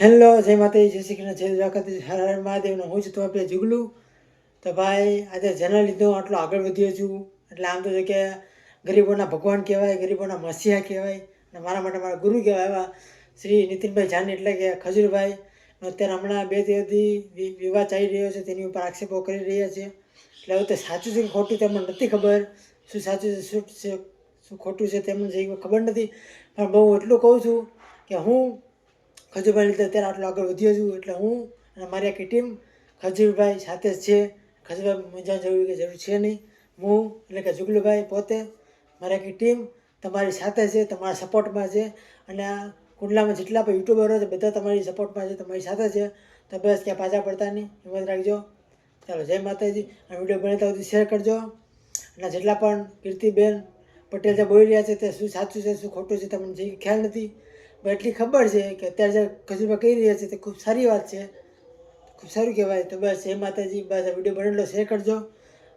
Hello, જય માતાજી, જય શ્રી કૃષ્ણ, જય દ્વારકાધીશ, હર હર મહાદેવનો હું છું તો આપણે જુગલું. તો ભાઈ, આજે જેના લીધો આટલો આગળ વધ્યો છું, એટલે આમ તો છે કે ગરીબોના ભગવાન કહેવાય, ગરીબોના મસીહા કહેવાય, અને મારા માટે મારા ગુરુ કહેવાય એવા શ્રી નીતિનભાઈ જાની એટલે કે ખજૂરભાઈ અત્યારે હમણાં બે દિવસથી વિવાદ ચાલી રહ્યો છે, તેની ઉપર આક્ષેપો કરી રહ્યા છે. એટલે હવે તે સાચું છે કે ખોટું તેમને નથી ખબર. શું સાચું છે, શું છે, શું ખોટું છે તેમને ખબર નથી. પણ બહુ એટલું કહું છું કે હું ખજૂરભાઈ લીધે અત્યારે આટલો આગળ વધ્યો છું, એટલે હું અને મારી આખી ટીમ ખજૂરભાઈ સાથે જ છે. ખજૂરભાઈ મજા જરૂર કે જરૂર છે નહીં. હું એટલે કે જુગલુભાઈ પોતે, મારી આખી ટીમ તમારી સાથે છે, તમારા સપોર્ટમાં છે અને આ કુંડલામાં જેટલા પણ યુટ્યુબરો છે, બધા તમારી સપોર્ટમાં છે, તમારી સાથે છે. તો બસ ક્યાં પાછા પડતા નહીં. હિંમત રાખજો. ચાલો, જય માતાજી. આ વીડિયો ત્યાં સુધી શેર કરજો. અને જેટલા પણ કીર્તિબેન પટેલ જે બોલી રહ્યા છે તે શું સાચું છે, શું ખોટું છે, તમને જે ખ્યાલ નથી એટલી ખબર છે કે અત્યારે જે ખજૂરમાં કહી રહ્યા છે, તે ખૂબ સારી વાત છે. ખૂબ સારું કહેવાય. તો બસ એ માતાજી, બસ આ વીડિયો બનેલો શેર કરજો.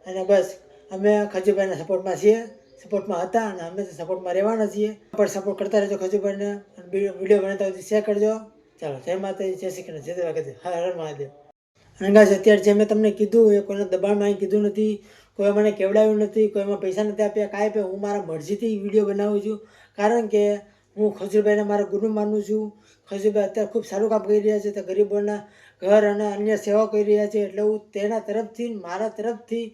અને બસ, અમે ખજુભાઈના સપોર્ટમાં છીએ. સપોર્ટમાં હતા અને અમે સપોર્ટમાં રહેવાના છીએ. પણ સપોર્ટ કરતા રહેજો ખજુભાઈને. અને વીડિયો બનાવતા સુધી શેર કરજો. ચાલો, જય માતાજી, જય શ્રી કૃષ્ણ, જય દ્વારકાધીશ હર હર મહાદેવ. અને ગાઈસ, અત્યારે જે મેં તમને કીધું એ કોઈને દબાણમાં અહીં કીધું નથી. કોઈ મને કેવડાવ્યું નથી. કોઈ એમાં પૈસા નથી આપ્યા. કાંઈ આપ્યા હું મારા મરજીથી વીડિયો બનાવું છું. કારણ કે હું ખજુરભાઈને મારા ગુરુ માનું છું. ખજુરભાઈ અત્યારે ખૂબ સારું કામ કરી રહ્યા છે, તે ગરીબોના ઘર અને અન્ય સેવા કરી રહ્યા છે, એટલે હું તેના તરફથી મારા તરફથી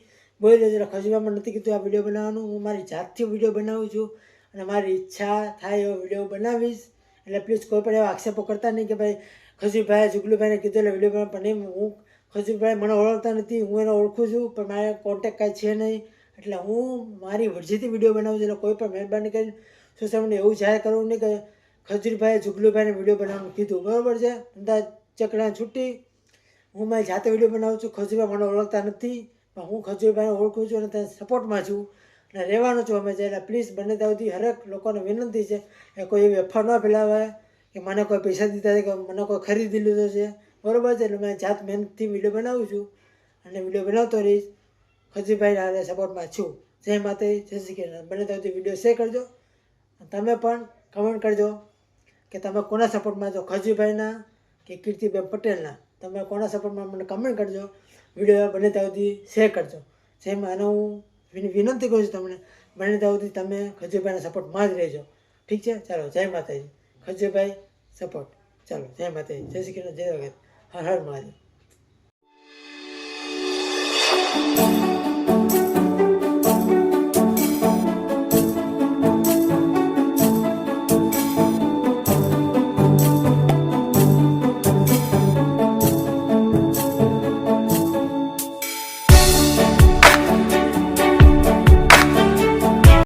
બોલી રહ્યો છું. એટલે ખજૂરભાઈમાં નથી કીધું આ વીડિયો બનાવવાનું, હું મારી જાતથી વીડિયો બનાવું છું અને મારી ઈચ્છા થાય એવો વીડિયો બનાવીશ. એટલે પ્લીઝ કોઈ પણ એવા આક્ષેપો કરતા નહીં કે ભાઈ ખજુરભાઈ, જુગલુભાઈને કીધું એટલે વીડિયો બનાવ, પણ હું ખજુરભાઈ મને ઓળખતા નથી, હું એને ઓળખું છું, પણ મારે કોન્ટેક કાંઈ છે નહીં. એટલે હું મારી વરજીથી વીડિયો બનાવું છું, એટલે કોઈ પણ મહેરબાની કરીને સોશિયલ મીડિયા એવું જાહેર કરવું નહીં કે ખજૂરભાઈએ જુગલુભાઈને વીડિયો બનાવવાનું કીધું. બરાબર છે? અંદાજ ચકડા છૂટી. હું મારી જાતે વીડિયો બનાવું છું. ખજૂરભાઈ મને ઓળખતા નથી. પણ હું ખજૂરભાઈને ઓળખું છું અને ત્યાં સપોર્ટમાં છું. અને રહેવાનું છું અમે એટલે પ્લીઝ બને ત્યાં હરેક લોકોને વિનંતી છે કે કોઈ એવી અફવા ન ફેલાવે કે મને કોઈ પૈસા દીધા છે કે મને કોઈ ખરીદી લીધો છે. બરાબર છે? એટલે મેં જાત મહેનતથી વીડિયો બનાવું છું. અને વીડિયો બનાવતો રહીશ. ખજીભાઈ સપોર્ટમાં છું. જય માતાજી. જય શ્રી કૃષ્ણ. બને ત્યાં વીડિયો શેર કરજો. તમે પણ કમેન્ટ કરજો કે તમે કોના સપોર્ટમાં છો? ખજીભાઈના કે કીર્તિબેન પટેલના? તમે કોના સપોર્ટમાં મને કમેન્ટ કરજો. વીડિયો બને ત્યાં શેર કરજો. જેમ આનો હું વિનંતી કરું છું તમને, બને ત્યાં સુધી તમે ખજીભાઈના સપોર્ટમાં જ રહેજો. ઠીક છે? ચાલો, જય માતાજી. ખજીભાઈ સપોર્ટ ચાલો, જય માતાજી. જય શ્રી કૃષ્ણ, જય વખત હર હર મહાદેવ.